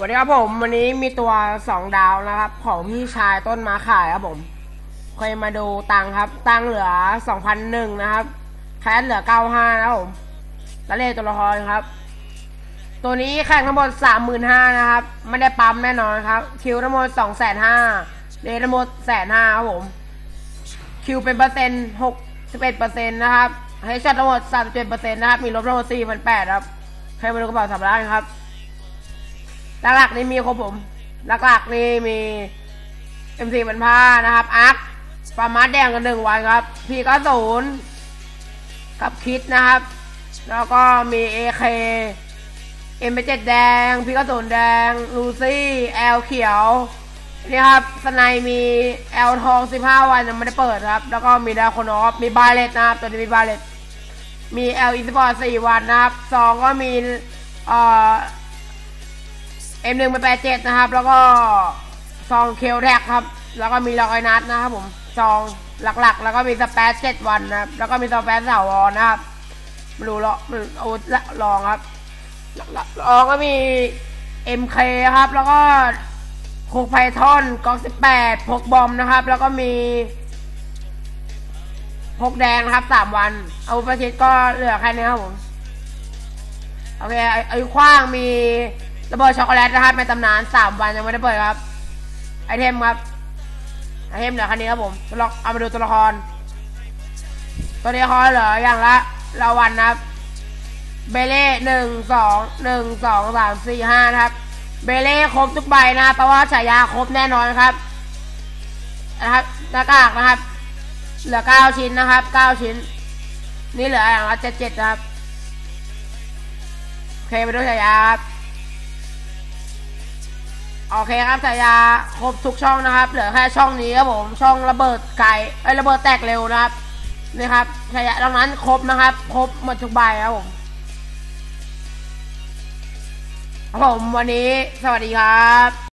สวัสดีครับผมวันนี้มีตัวสองดาวนะครับ ของพี่ชายต้นมาขายครับผมเคยมาดูตังครับตังเหลือสองพันหนึ่งนะครับแคสเหลือเก้าห้านะครับผมแล้วเลขตัวละครครับ ตัวนี้แข่งทั้งหมดสามหมื่นห้านะครับ ไม่ได้ปั๊มแน่นอนครับ คิวทั้งหมดสองแสนห้าเลททั้งหมดแสนห้าครับผม คิวเป็นเปอร์เซ็นต์หกสิบเอ็ดเปอร์เซ็นต์นะครับให้ช็อตทั้งหมดสามสิบเจ็ดเปอร์เซ็นต์นะครับมีลบทั้งหมดสี่พันแปดครับใครมาดูกระเป๋าสามล้านครับ หลักๆนี่มีครับผม หลักๆนี่มี M4 บรรพานะครับอาร์คฟาร์มาแดงกันหนึ่งวันครับพีก็ศูนย์กับคิดนะครับ แล้วก็มี AK เอ็มเจ็ดแดง พีก็ศูนย์แดง ลูซี่แอลเขียวนี่ครับสไนมีแอลทองสิบห้าวันยังไม่ได้เปิดครับ แล้วก็มีดาวคนอฟมีบาเลตนะครับ ตัวนี้มีบาเลตมีแอลอีสปอร์ตสี่วันนะครับสองก็มีเอ่อ เอ็มหนึ่งไปแปดเจ็ดนะครับ แล้วก็ซองเคลแท็กครับ แล้วก็มีลอยนัดนะครับผมซองหลักๆ แล้วก็มีสเปซเจ็ดวันนะครับแล้วก็มีสเปซเสาวรนะครับไม่รู้ลองไม่รู้เอาลองครับลองก็มี MK ครับ แล้วก็คุกไพทอนกองสิบแปดพกบอมนะครับ แล้วก็มีพกแดงนะครับสามวัน เอาประชิดก็เหลือแค่นี้ครับผมโอเคไอ้ไอ้คว้างมี ระเบิดช็อกโกแลตนะครับในตำนานสามวันยังไม่ได้เปิดครับ ไอเทมครับ ไอเทมเหลือคันนี้ครับผมตัวละเอามาดูตัวละคร ตัวละครเหลืออย่างละละวันนะครับ เบเล่หนึ่งสองหนึ่งสองสามสี่ห้านะครับ เบเล่ครบทุกใบนะครับแปลว่าฉายาครบแน่นอนครับ นะครับหน้ากากนะครับ เหลือเก้าชิ้นนะครับเก้าชิ้น นี่เหลืออย่างละเจ็ดเจ็ดครับ โอเคไปดูฉายาครับ โอเคครับฉายาครบทุกช่องนะครับ เหลือแค่ช่องนี้ครับผมช่องระเบิดไก่ไอ้ระเบิดแตกเร็วนะครับนี่ครับฉายาดังนั้นครบนะครับ ครบหมดทุกใบครับผมครับผมวันนี้สวัสดีครับ